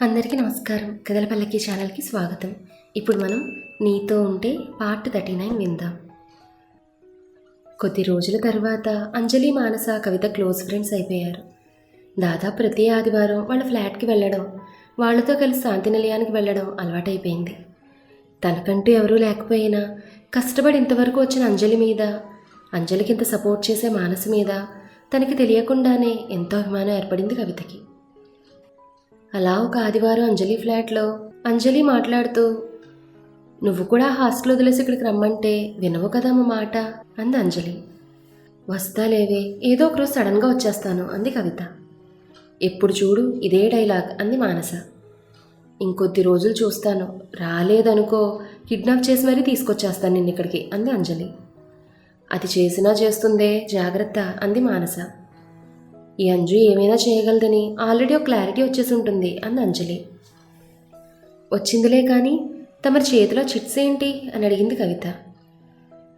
అందరికీ నమస్కారం. కదలపల్లకి ఛానల్కి స్వాగతం. ఇప్పుడు మనం నీతో ఉంటే పార్ట్ థర్టీ నైన్ విందాం. కొద్ది రోజుల తర్వాత అంజలి మానస కవిత క్లోజ్ ఫ్రెండ్స్ అయిపోయారు. దాదాపు ప్రతి ఆదివారం వాళ్ళ ఫ్లాట్కి వెళ్ళడం వాళ్ళతో కలిసి శాంతి నిలయానికి వెళ్ళడం అలవాటైపోయింది. తనకంటూ ఎవరూ లేకపోయినా కష్టపడి ఇంతవరకు వచ్చిన అంజలి మీద అంజలికి ఇంత సపోర్ట్ చేసే మానసు మీద తనకి తెలియకుండానే ఎంతో అభిమానం ఏర్పడింది కవితకి. అలా ఒక ఆదివారం అంజలి ఫ్లాట్లో అంజలి మాట్లాడుతూ నువ్వు కూడా హాస్టల్ వదిలేసి ఇక్కడికి రమ్మంటే వినవు కదా మా మాట అంది అంజలి. వస్తాలేవే ఏదో ఒకరోజు సడన్గా వచ్చేస్తాను అంది కవిత. ఎప్పుడు చూడు ఇదే డైలాగ్ అంది మానస. ఇంకొద్ది రోజులు చూస్తాను రాలేదనుకో కిడ్నాప్ చేసి మరీ తీసుకొచ్చేస్తాను నిన్న ఇక్కడికి అంది అంజలి. అది చేసినా చేస్తుందే జాగ్రత్త అంది మానస. ఈ అంజు ఏమైనా చేయగలదని ఆల్రెడీ ఒక క్లారిటీ వచ్చేసి ఉంటుంది అంది అంజలి. వచ్చిందిలే కానీ తమరి చేతిలో చిట్స్ ఏంటి అని అడిగింది కవిత.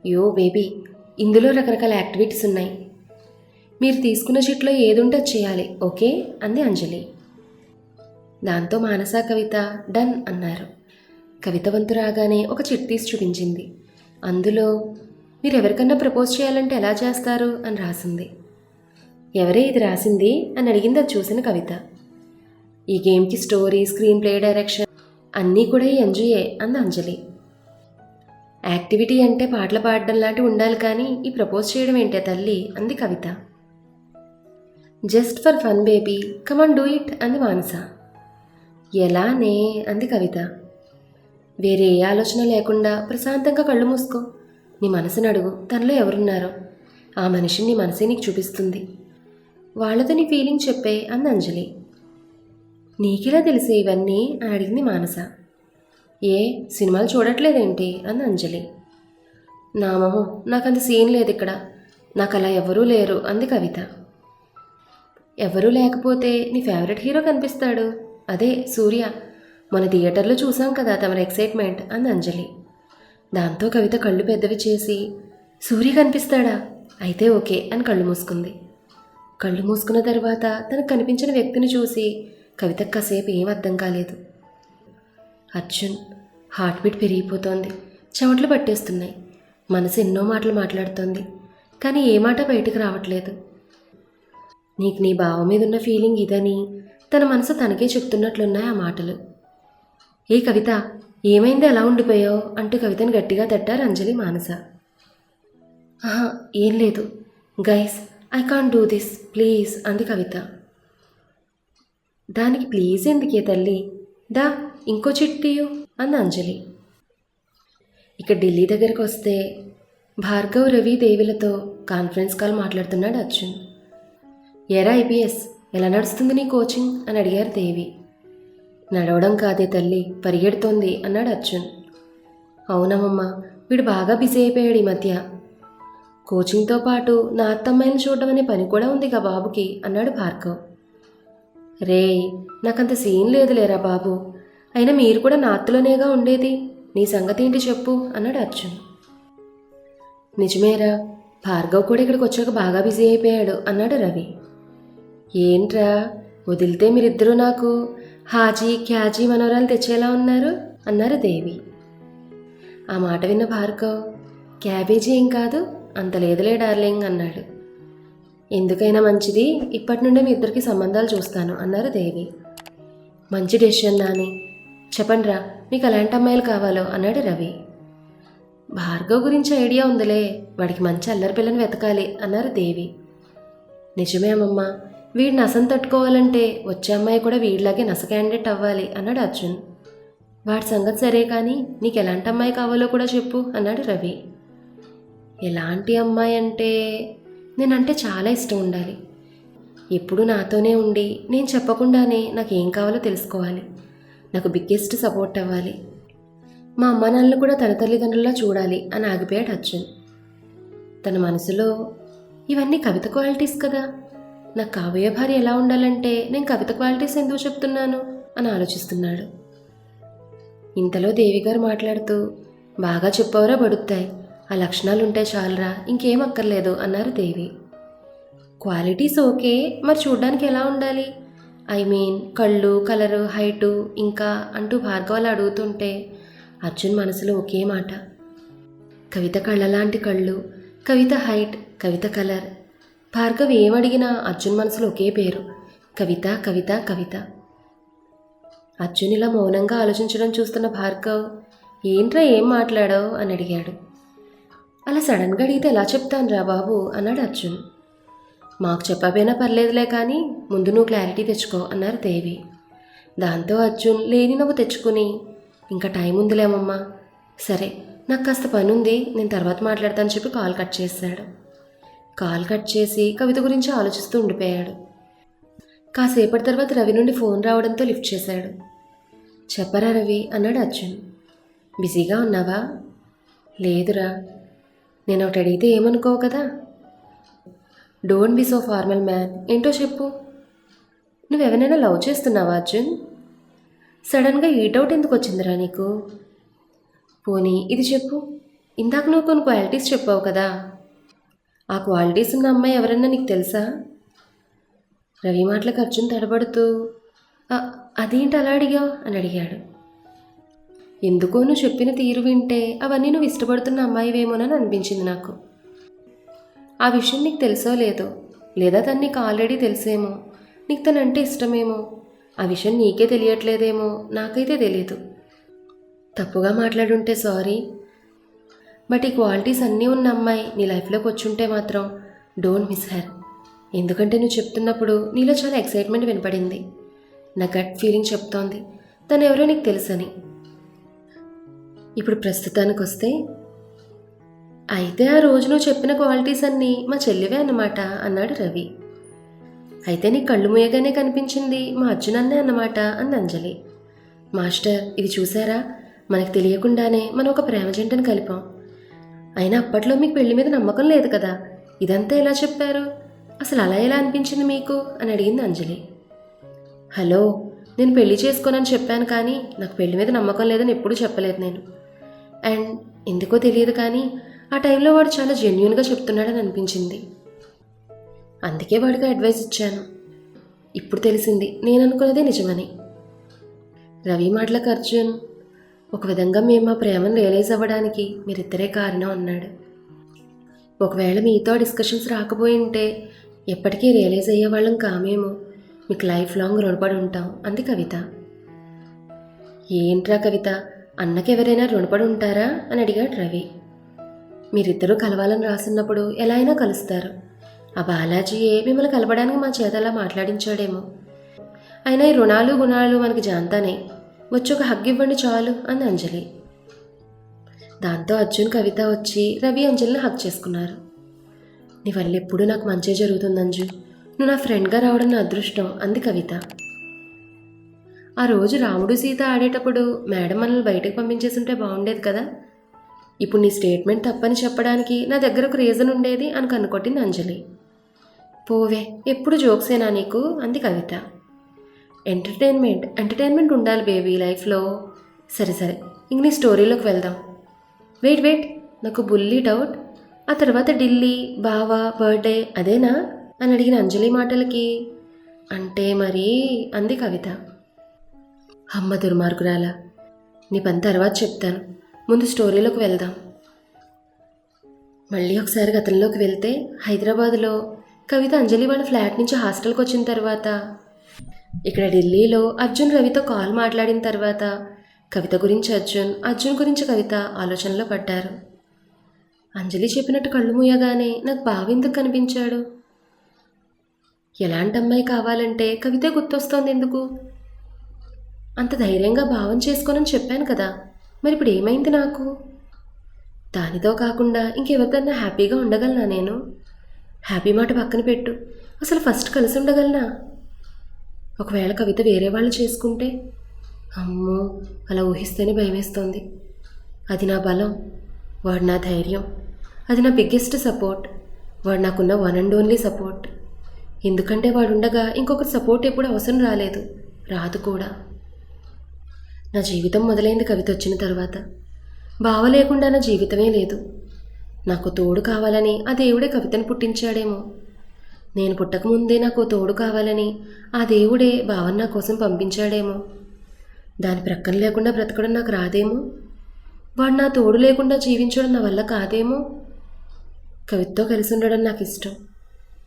యో బేబీ ఇందులో రకరకాల యాక్టివిటీస్ ఉన్నాయి. మీరు తీసుకున్న చిట్లో ఏది ఉంటే అది చేయాలి ఓకే? అంది అంజలి. దాంతో మానస కవిత డన్ అన్నారు. కవిత వంతు రాగానే ఒక చిట్ తీసి చూపించింది. అందులో మీరు ఎవరికన్నా ప్రపోజ్ చేయాలంటే ఎలా చేస్తారు? అని రాసింది. ఎవరే ఇది రాసింది అని అడిగింది అది చూసిన కవిత. ఈ గేమ్కి స్టోరీ స్క్రీన్ ప్లే డైరెక్షన్ అన్నీ కూడా ఈ ఎంజాయే అంది అంజలి. యాక్టివిటీ అంటే పాటలు పాడడం లాంటివి ఉండాలి కానీ ఈ ప్రపోజ్ చేయడం ఏంటే తల్లి? అంది Kavitha. Just for fun baby come on do it అంది మానస. ఎలానే అంది కవిత. వేరే ఏ ఆలోచన లేకుండా ప్రశాంతంగా కళ్ళు మూసుకో. నీ మనసుని అడుగు. తనలో ఎవరున్నారో. ఆ మనిషిని నీ మనసే నీకు చూపిస్తుంది. వాళ్ళతో నీ ఫీలింగ్ చెప్పే అంది అంజలి నీకిలా తెలిసే ఇవన్నీ? అని అడిగింది మానస. ఏ సినిమాలు చూడట్లేదేంటి? అంది అంజలి. నా మొహం నాకు సీన్ లేదు ఇక్కడ నాకు అలా ఎవరూ లేరు అంది కవిత. ఎవరూ లేకపోతే నీ ఫేవరెట్ హీరో కనిపిస్తాడు? అదే సూర్య. మన థియేటర్లో చూసాం కదా తమరి ఎక్సైట్మెంట్ అంది అంజలి. దాంతో కవిత కళ్ళు పెద్దవి చేసి సూర్య కనిపిస్తాడా? అయితే ఓకే అని కళ్ళు మూసుకుంది. కళ్ళు మూసుకున్న తర్వాత తనకు కనిపించిన వ్యక్తిని చూసి కవితకు కాసేపు ఏం అర్థం కాలేదు. అర్జున్ హార్ట్ బీట్ పెరిగిపోతోంది. చెమట్లు పట్టేస్తున్నాయి. మనసు ఎన్నో మాటలు మాట్లాడుతోంది. కానీ ఏ మాట బయటకు రావట్లేదు. నీకు నీ బావ మీద ఉన్న ఫీలింగ్ ఇదని తన మనసు తనకే చెప్తున్నట్లున్నాయి ఆ మాటలు. ఏ కవిత ఏమైంది ఎలా ఉండిపోయావు? అంటూ కవితను గట్టిగా తట్టారు అంజలి మానస. ఆహా ఏం లేదు. Guys I can't do this please అంది కవిత. దానికి ప్లీజ్ ఎందుకే తల్లి? దా ఇంకో చిట్టియు అంది అంజలి. ఇక ఢిల్లీ దగ్గరకు వస్తే భార్గవ్ రవి దేవిలతో కాన్ఫరెన్స్ కాల్ మాట్లాడుతున్నాడు అర్జున్. ఎరా ఐపీఎస్ ఎలా నడుస్తుంది నీ కోచింగ్ అని అడిగారు దేవి. నడవడం కాదే తల్లి పరిగెడుతోంది అన్నాడు అర్జున్. అవునమ్మమ్మ వీడు బాగా బిజీ అయిపోయాడు ఈ మధ్య. కోచింగ్తో పాటు నా అత్తమ్మాయిని చూడడం అనే పని కూడా ఉందిగా బాబుకి అన్నాడు భార్గవ్. రే నాకంత సీన్ లేదులేరా బాబు. అయినా మీరు కూడా నా అత్తలోనేగా ఉండేది. నీ సంగతి ఏంటి చెప్పు అన్నాడు అర్జున్. నిజమేరా భార్గవ్ కూడా ఇక్కడికి వచ్చాక బాగా బిజీ అయిపోయాడు అన్నాడు రవి. ఏంట్రా వదిలితే మీరిద్దరూ నాకు హాజీ క్యాజీ మనోరాలు తెచ్చేలా ఉన్నారు అన్నారు దేవి. ఆ మాట విన్న భార్గవ్ క్యాబేజీ ఏం కాదు అంత లేదులే డార్లింగ్ అన్నాడు. ఎందుకైనా మంచిది ఇప్పటి నుండే మీ ఇద్దరికి సంబంధాలు చూస్తాను అన్నారు దేవి. మంచి డెసిషన్ నాని. చెప్పండిరా మీకు ఎలాంటి అమ్మాయిలు కావాలో అన్నాడు రవి. భార్గవ్ గురించి ఐడియా ఉందిలే వాడికి మంచి అల్లరి పిల్లని వెతకాలి అన్నారు దేవి. నిజమే అమ్మమ్మ వీడి నసం తట్టుకోవాలంటే వచ్చే అమ్మాయి కూడా వీడిలాగే నస క్యాండిడేట్ అవ్వాలి అన్నాడు అర్జున్. వాడి సంగతి సరే కానీ నీకు ఎలాంటి అమ్మాయి కావాలో కూడా చెప్పు అన్నాడు రవి. ఎలాంటి అమ్మాయి అంటే నేనంటే చాలా ఇష్టం ఉండాలి. ఎప్పుడు నాతోనే ఉండి నేను చెప్పకుండానే నాకు ఏం కావాలో తెలుసుకోవాలి. నాకు బిగ్గెస్ట్ సపోర్ట్ అవ్వాలి. మా అమ్మ నాన్నలు కూడా తన తల్లిదండ్రులా చూడాలి అని ఆగిపోయాడు అర్జున్. తన మనసులో ఇవన్నీ కవిత క్వాలిటీస్ కదా. నాకు కాబోయే భార్య ఎలా ఉండాలంటే నేను కవిత క్వాలిటీస్ ఎందుకు చెప్తున్నాను అని ఆలోచిస్తున్నాడు. ఇంతలో దేవి గారు మాట్లాడుతూ బాగా చెప్పవరా పడుతాయి ఆ లక్షణాలు ఉంటే చాలరా ఇంకేం అక్కర్లేదు అన్నారు దేవి. క్వాలిటీస్ ఓకే మరి చూడ్డానికి ఎలా ఉండాలి? ఐ మీన్ కళ్ళు కలరు హైటు ఇంకా అంటూ భార్గవాలు అడుగుతుంటే అర్జున్ మనసులో ఒకే మాట. కవిత కళ్ళలాంటి కళ్ళు కవిత హైట్ కవిత కలర్ భార్గవ్ ఏమడిగినా అర్జున్ మనసులో ఒకే పేరు. కవిత కవిత కవిత. అర్జున్ ఇలా మౌనంగా ఆలోచించడం చూస్తున్న భార్గవ్ ఏంట్రా ఏం మాట్లాడావు? అని అడిగాడు. అలా సడన్గా అడిగితే ఎలా చెప్తాను రా బాబు? అన్నాడు అర్జున్. మాకు చెప్పకపోయినా పర్లేదులే కానీ ముందు నువ్వు క్లారిటీ తెచ్చుకో అన్నారు దేవి. దాంతో అర్జున్ లేని నవ్వు తెచ్చుకుని. ఇంకా టైం ఉందిలేమమ్మా. సరే నాకు కాస్త పని ఉంది నేను తర్వాత మాట్లాడతాను చెప్పి కాల్ కట్ చేశాడు. కాల్ కట్ చేసి కవిత గురించి ఆలోచిస్తూ ఉండిపోయాడు. కాసేపటి తర్వాత రవి నుండి ఫోన్ రావడంతో లిఫ్ట్ చేశాడు. చెప్పరా రవి అన్నాడు అర్జున్. బిజీగా ఉన్నావా? లేదురా. నేను ఒకటి అడిగితే ఏమనుకోవు కదా? Don't be so formal man ఏంటో చెప్పు. నువ్వెవరైనా లవ్ చేస్తున్నావా అర్జున్? సడన్గా ఈటౌట్ ఎందుకు వచ్చిందిరా నీకు? పోనీ ఇది చెప్పు. ఇందాక నువ్వు కొన్ని క్వాలిటీస్ చెప్పావు కదా. ఆ క్వాలిటీస్ ఉన్న అమ్మాయి ఎవరన్నా నీకు తెలుసా? రవి మాటలకు అర్జున్ తడబడుతూ అదేంటి అలా అడిగావు? అని అడిగాడు. ఎందుకో నువ్వు చెప్పిన తీరు వింటే అవన్నీ నువ్వు ఇష్టపడుతున్న అమ్మాయివేమోనని అనిపించింది నాకు. ఆ విషయం నీకు తెలుసో లేదో లేదా తను నీకు ఆల్రెడీ తెలిసేమో నీకు తనంటే ఇష్టమేమో ఆ విషయం నీకే తెలియట్లేదేమో నాకైతే తెలియదు తప్పుగా మాట్లాడుంటే సారీ బట్ ఈ క్వాలిటీస్ అన్నీ ఉన్న అమ్మాయి నీ లైఫ్లోకి వచ్చుంటే మాత్రం డోంట్ మిస్ హర్ ఎందుకంటే నువ్వు చెప్తున్నప్పుడు నీలో చాలా ఎక్సైట్మెంట్ వినపడింది. నా గట్ ఫీలింగ్ చెప్తోంది. తను ఎవరో నీకు తెలుసని. ఇప్పుడు ప్రస్తుతానికి వస్తే అయితే ఆ రోజు నువ్వు చెప్పిన క్వాలిటీస్ అన్నీ మా చెల్లివే అన్నమాట అన్నాడు రవి. అయితే నీ కళ్ళు మూయగానే కనిపించింది మా అర్జున్ అన్నే అన్నమాట అంది అంజలి. మాస్టర్ ఇది చూసారా? మనకు తెలియకుండానే మనం ఒక ప్రేమ జంటను కలిపాం. అయినా అప్పట్లో మీకు పెళ్ళి మీద నమ్మకం లేదు కదా. ఇదంతా ఎలా చెప్పారు? అసలు అలా ఎలా అనిపించింది మీకు? అని అడిగింది అంజలి. హలో నేను పెళ్ళి చేసుకోనని చెప్పాను కానీ నాకు పెళ్ళి మీద నమ్మకం లేదని ఎప్పుడూ చెప్పలేదు నేను. అండ్ ఎందుకో తెలియదు కానీ ఆ టైంలో వాడు చాలా జెన్యున్గా చెప్తున్నాడని అనిపించింది. అందుకే వాడికి అడ్వైస్ ఇచ్చాను. ఇప్పుడు తెలిసింది నేను అనుకున్నదే నిజమని. రవి మాటలకు అర్జున్ ఒక విధంగా మేము మా ప్రేమను రియలైజ్ అవ్వడానికి మీరిద్దరే కారణం అన్నాడు. ఒకవేళ మీతో డిస్కషన్స్ రాకపోయి ఉంటే ఎప్పటికీ రియలైజ్ అయ్యే వాళ్ళం కామేమో మీకు లైఫ్ లాంగ్ రుణపడి ఉంటాం. అంది కవిత. ఏంట్రా కవిత? అన్నకి ఎవరైనా రుణపడి ఉంటారా? అని అడిగాడు రవి. మీరిద్దరూ కలవాలని రాసినప్పుడు ఎలా అయినా కలుస్తారు. ఆ బాలాజీయే మిమ్మల్ని కలపడానికి మా చేత అలా మాట్లాడించాడేమో. అయినా ఈ రుణాలు గుణాలు మనకి జాంతానే. వచ్చి ఒక హగ్ ఇవ్వండి చాలు అంది అంజలి. దాంతో అర్జున్ కవిత వచ్చి రవి అంజలిని హక్ చేసుకున్నారు. నీ వల్ల ఎప్పుడూ నాకు మంచి జరుగుతుంది అంజు. నువ్వు నా ఫ్రెండ్గా రావడం నా అదృష్టం అంది కవిత. ఆ రోజు రాముడు సీత ఆడేటప్పుడు మేడం మనల్ని బయటకు పంపించేసుంటే బాగుండేది కదా. ఇప్పుడు నీ స్టేట్మెంట్ తప్పని చెప్పడానికి నా దగ్గర ఒక రీజన్ ఉండేది అని కనుకొట్టింది అంజలి. పోవే ఎప్పుడు జోక్సేనా నీకు? అంది కవిత. ఎంటర్టైన్మెంట్ ఎంటర్టైన్మెంట్ ఉండాలి బేబీ లైఫ్లో. సరే సరే ఇంక నీ స్టోరీలోకి వెళ్దాం. వెయిట్ వెయిట్ నాకు బుల్లి డౌట్. ఆ తర్వాత ఢిల్లీ బావా బర్త్డే అదేనా? అని అడిగిన అంజలి మాటలకి. అంటే మరి అంది కవిత. అమ్మ దుర్మార్గురాల నీ పని తర్వాత చెప్తాను. ముందు స్టోరీలోకి వెళ్దాం. మళ్ళీ ఒకసారి గతంలోకి వెళ్తే హైదరాబాద్లో కవిత అంజలి వాళ్ళ ఫ్లాట్ నుంచి హాస్టల్కి వచ్చిన తర్వాత ఇక్కడ ఢిల్లీలో అర్జున్ రవితో కాల్ మాట్లాడిన తర్వాత కవిత గురించి అర్జున్ అర్జున్ గురించి కవిత ఆలోచనలో పడ్డారు. అంజలి చెప్పినట్టు కళ్ళు మూయగానే నాకు బావ ఎందుకు కనిపించాడు? ఎలాంటి అమ్మాయి కావాలంటే కవితే గుర్తొస్తోంది ఎందుకు? అంత ధైర్యంగా భావం చేసుకోనని చెప్పాను కదా. మరి ఇప్పుడు ఏమైంది నాకు? దానితో కాకుండా ఇంకెవరికన్నా హ్యాపీగా ఉండగలనా నేను? హ్యాపీ మాట పక్కన పెట్టు. అసలు ఫస్ట్ కలిసి ఉండగలనా? ఒకవేళ కవిత వేరే వాళ్ళు చేసుకుంటే? అమ్మో అలా ఊహిస్తేనే భయమేస్తోంది. అది నా బలం. వాడు నా ధైర్యం. అది నా బిగ్గెస్ట్ సపోర్ట్ వాడు నాకున్న వన్ అండ్ ఓన్లీ సపోర్ట్ ఎందుకంటే వాడు ఉండగా ఇంకొకరి సపోర్ట్ ఎప్పుడు అవసరం రాలేదు. రాదు కూడా. నా జీవితం మొదలైంది కవిత వచ్చిన తర్వాత. బావ లేకుండా నా జీవితమే లేదు. నాకు తోడు కావాలని ఆ దేవుడే కవితను పుట్టించాడేమో. నేను పుట్టకముందే నాకు తోడు కావాలని ఆ దేవుడే భావన నా కోసం పంపించాడేమో. దాని ప్రక్కన లేకుండా బ్రతకడం నాకు రాదేమో? వాడు నా తోడు లేకుండా జీవించడం నా వల్ల కాదేమో? కవితతో కలిసి ఉండడం నాకు ఇష్టం.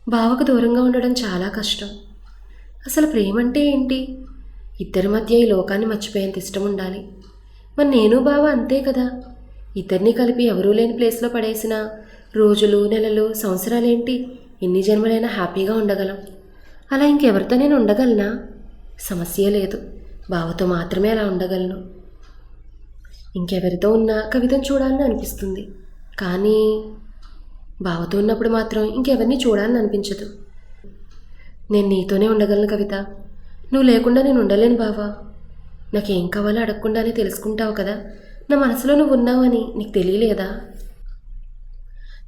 బావకు దూరంగా ఉండడం చాలా కష్టం. అసలు ప్రేమ అంటే ఏంటి? ఇద్దరి మధ్య ఈ లోకాన్ని మర్చిపోయేంత ఇష్టం ఉండాలి మరి నేను బావ అంతే కదా? ఇద్దరిని కలిపి ఎవరూ లేని ప్లేస్లో పడేసిన రోజులు నెలలు సంవత్సరాలేంటి? ఎన్ని జన్మలైనా హ్యాపీగా ఉండగలం. అలా ఇంకెవరితో నేను ఉండగలనా? సమస్య లేదు. బావతో మాత్రమే అలా ఉండగలను. ఇంకెవరితో ఉన్నా కవితను చూడాలని అనిపిస్తుంది. కానీ బావతో ఉన్నప్పుడు మాత్రం ఇంకెవరిని చూడాలని అనిపించదు. నేను నీతోనే ఉండగలను కవిత. నువ్వు లేకుండా నేను ఉండలేను బావా. నాకేం కావాలో అడగకుండానే తెలుసుకుంటావు కదా. నా మనసులో నువ్వు ఉన్నావని నీకు తెలియలేదా?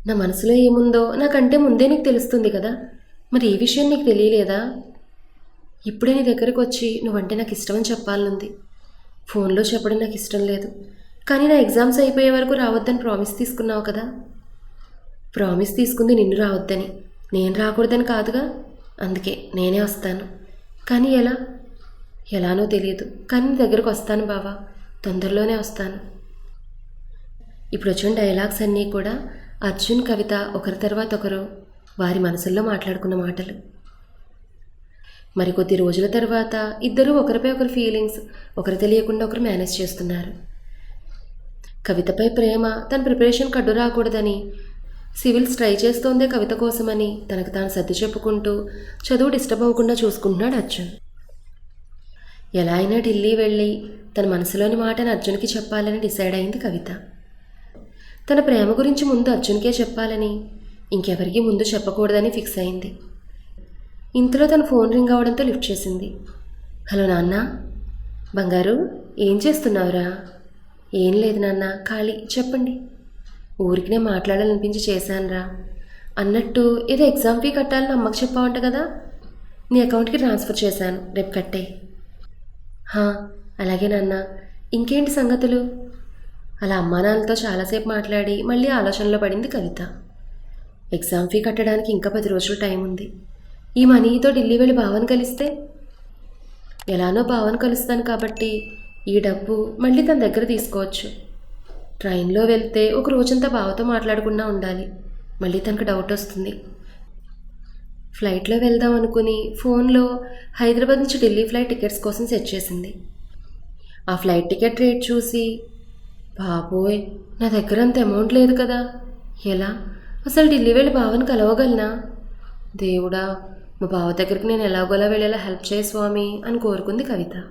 నా మనసులో ఏముందో నాకంటే ముందే నీకు తెలుస్తుంది కదా. మరి ఈ విషయం నీకు తెలియలేదా? ఇప్పుడే నీ దగ్గరకు వచ్చి నువ్వంటే నాకు ఇష్టమని చెప్పాలనుంది. ఫోన్లో చెప్పడం నాకు ఇష్టం లేదు. కానీ నా ఎగ్జామ్స్ అయిపోయే వరకు రావద్దని ప్రామిస్ తీసుకున్నావు కదా. ప్రామిస్ తీసుకుంది నిన్ను రావద్దని. నేను రాకూడదని కాదుగా? అందుకే నేనే వస్తాను. కానీ ఎలా? ఎలానో తెలియదు. కానీ దగ్గరకు వస్తాను బావా. తొందరలోనే వస్తాను. ఇప్పుడు వచ్చిన డైలాగ్స్ అన్నీ కూడా అర్జున్ కవిత ఒకరి తర్వాత ఒకరు వారి మనసుల్లో మాట్లాడుకున్న మాటలు. మరి కొద్ది రోజుల తర్వాత ఇద్దరూ ఒకరిపై ఒకరి ఫీలింగ్స్ ఒకరు తెలియకుండా ఒకరు మేనేజ్ చేస్తున్నారు. కవితపై ప్రేమ తన ప్రిపరేషన్ కడ్డు రాకూడదని సివిల్స్ ట్రై చేస్తోందే కవిత కోసమని తనకు తాను సర్ది చెప్పుకుంటూ చదువు డిస్టర్బ్ అవ్వకుండా చూసుకుంటున్నాడు అర్జున్. ఎలా అయినా ఢిల్లీ వెళ్ళి తన మనసులోని మాటను అర్జున్కి చెప్పాలని డిసైడ్ అయింది కవిత. తన ప్రేమ గురించి ముందు అర్జున్కే చెప్పాలని ఇంకెవరికి ముందు చెప్పకూడదని ఫిక్స్ అయింది. ఇంతలో తన ఫోన్ రింగ్ అవడంతో లిఫ్ట్ చేసింది. హలో నాన్న బంగారు ఏం చేస్తున్నావురా? ఏం లేదు నాన్న ఖాళీ చెప్పండి. ఊరికినే మాట్లాడాలనిపించి చేశానురా. అన్నట్టు ఏదో ఎగ్జామ్ ఫీ కట్టాలని అమ్మకు చెప్పావంట కదా. నీ అకౌంట్కి ట్రాన్స్ఫర్ చేశాను. రేపు కట్టే. హా అలాగే నాన్న. ఇంకేంటి సంగతులు? అలా అమ్మా నాన్నతో చాలాసేపు మాట్లాడి మళ్ళీ ఆలోచనలో పడింది కవిత. ఎగ్జామ్ ఫీ కట్టడానికి ఇంకా పది రోజులు టైం ఉంది. ఈ మనీతో ఢిల్లీ వెళ్ళి భావన్ కలిస్తే? ఎలానో భావన్ కలుస్తాను కాబట్టి ఈ డబ్బు మళ్ళీ తన దగ్గర తీసుకోవచ్చు. ట్రైన్లో వెళ్తే ఒక రోజంతా బావతో మాట్లాడకుండా ఉండాలి. మళ్ళీ తనకు డౌట్ వస్తుంది. ఫ్లైట్లో వెళ్దాం అనుకుని ఫోన్లో హైదరాబాద్ నుంచి ఢిల్లీ ఫ్లైట్ టికెట్స్ కోసం సెట్ చేసింది. ఆ ఫ్లైట్ టికెట్ రేట్ చూసి బాబోయ్ నా దగ్గర అంత అమౌంట్ లేదు కదా. ఎలా? అసలు ఢిల్లీ వెళ్ళి బావని కలవగలనా? దేవుడా మా బావ దగ్గరికి నేను ఎలాగోలా వెళ్ళేలా హెల్ప్ చేయి స్వామి అని కోరుకుంది కవిత.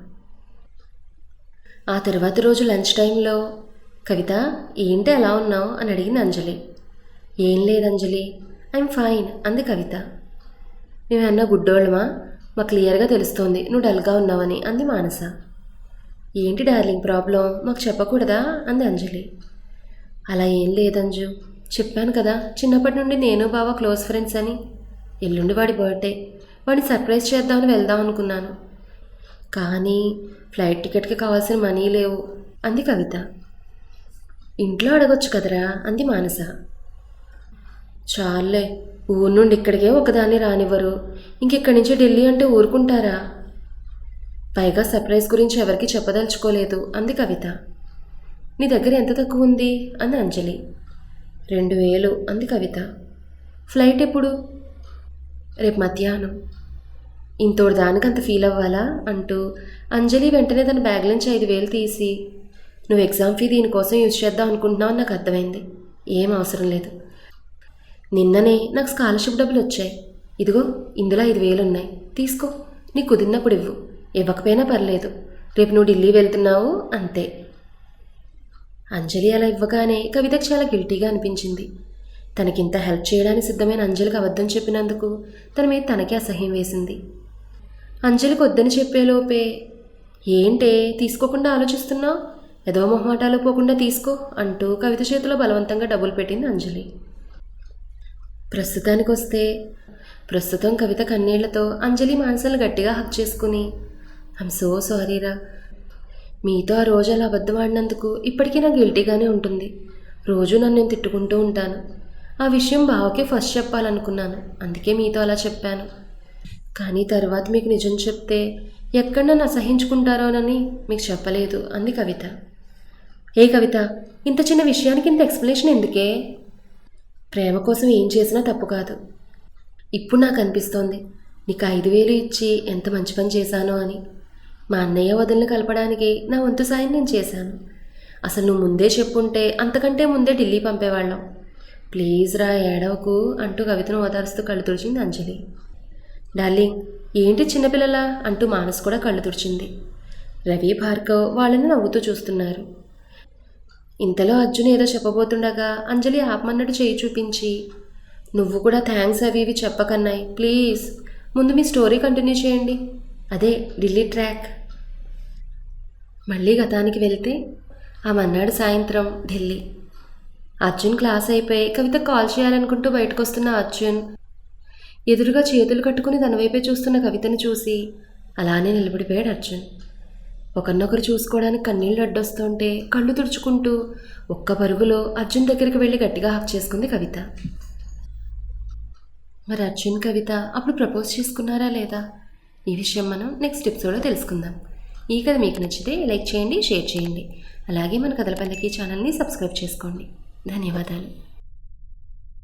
ఆ తర్వాత రోజు లంచ్ టైంలో కవిత ఏంటి ఎలా ఉన్నావు? అని అడిగింది అంజలి. ఏం లేదు అంజలి ఐఎమ్ ఫైన్ అంది కవిత. మేమన్నా గుడ్డోళ్ళమా? మాకు క్లియర్గా తెలుస్తోంది నువ్వు డల్గా ఉన్నావని అంది మానస. ఏంటి డార్లింగ్ ప్రాబ్లం మాకు చెప్పకూడదా? అంది అంజలి. అలా ఏం లేదంజు చెప్పాను కదా చిన్నప్పటి నుండి నేను బావ క్లోజ్ ఫ్రెండ్స్ అని. ఎల్లుండి వాడి బర్త్డే వాడిని సర్ప్రైజ్ చేద్దామని వెళ్దాం అనుకున్నాను. కానీ ఫ్లైట్ టికెట్కి కావాల్సిన మనీ లేవు అంది కవిత. ఇంట్లో అడగొచ్చు కదరా అంది మానస. చాలే ఊరు నుండి ఇక్కడికే ఒకదాన్ని రానివ్వరు. ఇంకెక్కడి నుంచి ఢిల్లీ అంటే ఊరుకుంటారా? పైగా సర్ప్రైజ్ గురించి ఎవరికీ చెప్పదలుచుకోలేదు అంది కవిత. నీ దగ్గర ఎంత తక్కువ ఉంది? అంది అంజలి. రెండు వేలు అంది కవిత. ఫ్లైట్ ఎప్పుడు? రేపు మధ్యాహ్నం. ఇంతోడు దానికి అంత ఫీల్ అవ్వాలా? అంటూ అంజలి వెంటనే తన బ్యాగ్ నుంచి ఐదు వేలు తీసి నువ్వు ఎగ్జామ్ ఫీ దీనికోసం యూజ్ చేద్దాం అనుకుంటున్నావు నాకు అర్థమైంది. ఏం అవసరం లేదు. నిన్ననే నాకు స్కాలర్షిప్ డబ్బులు వచ్చాయి. ఇదిగో ఇందులో ఐదు వేలు ఉన్నాయి. తీసుకో. నీకు కుదిరినప్పుడు ఇవ్వు. ఇవ్వకపోయినా పర్లేదు. రేపు నువ్వు ఢిల్లీ వెళ్తున్నావు అంతే. అంజలి అలా ఇవ్వగానే కవితకు చాలా గిల్టీగా అనిపించింది. తనకింత హెల్ప్ చేయడానికి సిద్ధమైన అంజలికి అబద్ధం చెప్పినందుకు తన మీద తనకే అసహ్యం వేసింది. అంజలికి వద్దని చెప్పేలోపే ఏంటే తీసుకోకుండా ఆలోచిస్తున్నావు? ఏదో మొహమాటాలు పోకుండా తీసుకో అంటూ కవిత చేతిలో బలవంతంగా డబ్బులు పెట్టింది అంజలి. ప్రస్తుతానికి వస్తే ప్రస్తుతం కవిత కన్నీళ్ళతో అంజలి మానసలు గట్టిగా హక్ చేసుకుని ఐమ్ సో సారీరా మీతో ఆ రోజు అలా అబద్ధమాడినందుకు ఇప్పటికీ నాకు గిల్టీగానే ఉంటుంది. రోజు నన్ను నేను తిట్టుకుంటూ ఉంటాను. ఆ విషయం బావకే ఫస్ట్ చెప్పాలనుకున్నాను. అందుకే మీతో అలా చెప్పాను. కానీ తర్వాత మీకు నిజం చెప్తే ఎక్కడ నన్ను అసహించుకుంటారోనని మీకు చెప్పలేదు అంది కవిత. ఏ కవిత? ఇంత చిన్న విషయానికి ఇంత ఎక్స్ప్లెనేషన్ ఎందుకే? ప్రేమ కోసం ఏం చేసినా తప్పు కాదు. ఇప్పుడు నాకు అనిపిస్తోంది నీకు ఐదు వేలు ఇచ్చి ఎంత మంచి పని చేశానో అని. మా అన్నయ్య వదిలిని కలపడానికి నా వంతు సాయం నేను చేశాను. అసలు నువ్వు ముందే చెప్పుంటే అంతకంటే ముందే ఢిల్లీ పంపేవాళ్ళం. ప్లీజ్ రా ఏడవకు అంటూ కవితను ఓదారుస్తూ కళ్ళు తుడిచింది అంజలి. డార్లింగ్ ఏంటి చిన్నపిల్లల? అంటూ మానస్ కూడా కళ్ళు తుడిచింది. రవి భార్గవ్ వాళ్ళని నవ్వుతూ చూస్తున్నారు. ఇంతలో అర్జున్ ఏదో చెప్పబోతుండగా అంజలి ఆపమన్నట్టు చేయి చూపించి నువ్వు కూడా థ్యాంక్స్ అవి ఇవి చెప్పకన్నాయి ప్లీజ్. ముందు మీ స్టోరీ కంటిన్యూ చేయండి. అదే ఢిల్లీ ట్రాక్. మళ్ళీ గతానికి వెళ్తే ఆ మన్నాడు సాయంత్రం ఢిల్లీ. అర్జున్ క్లాస్ అయిపోయి కవిత కాల్ చేయాలనుకుంటూ బయటకు వస్తున్న అర్జున్ ఎదురుగా చేతులు కట్టుకుని తన వైపే చూస్తున్న కవితను చూసి అలానే నిలబడిపోయాడు అర్జున్. ఒకరినొకరు చూసుకోవడానికి కన్నీళ్ళు అడ్డొస్తుంటే కళ్ళు తుడుచుకుంటూ ఒక్క పరుగులో అర్జున్ దగ్గరికి వెళ్ళి గట్టిగా హక్ చేసుకుంది కవిత. మరి అర్జున్ కవిత అప్పుడు ప్రపోజ్ చేసుకున్నారా లేదా? ఈ విషయం మనం నెక్స్ట్ ఎపిసోడ్లో తెలుసుకుందాం. ఈ కథ మీకు నచ్చితే లైక్ చేయండి షేర్ చేయండి. అలాగే మన కథల పల్లకి ఛానల్ని సబ్స్క్రైబ్ చేసుకోండి. ధన్యవాదాలు.